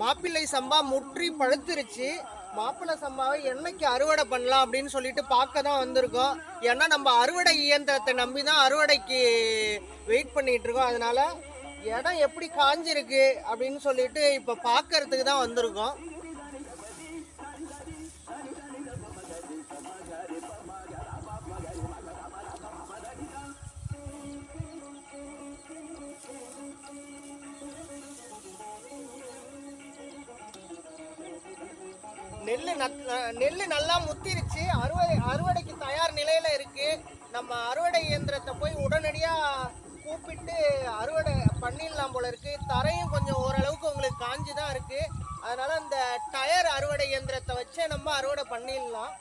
மாப்பிள்ளை சம்பா முற்றி பழுத்துருச்சு. மாப்பிள்ளை சம்பாவை என்னைக்கு அறுவடை பண்ணலாம் அப்படின்னு சொல்லிட்டு பார்க்க தான் வந்திருக்கோம். ஏன்னா நம்ம அறுவடை இயந்திரத்தை நம்பி தான் அறுவடைக்கு வெயிட் பண்ணிட்டு இருக்கோம் அதனால இடம் எப்படி காஞ்சிருக்கு அப்படின்னு சொல்லிட்டு இப்போ பார்க்கறதுக்கு தான் வந்திருக்கோம். நெல் நெல் நல்லா முத்திருச்சு. அறுவடை அறுவடைக்கு தயார் நிலையில இருக்கு. நம்ம அறுவடை இயந்திரத்தை போய் உடனடியா கூப்பிட்டு அறுவடை பண்ணிடலாம் போல இருக்கு. தரையும் கொஞ்சம் ஓரளவுக்கு உங்களுக்கு காஞ்சி தான் இருக்கு. அதனால அந்த டயர் அறுவடை இயந்திரத்தை வச்சே நம்ம அறுவடை பண்ணிடலாம்.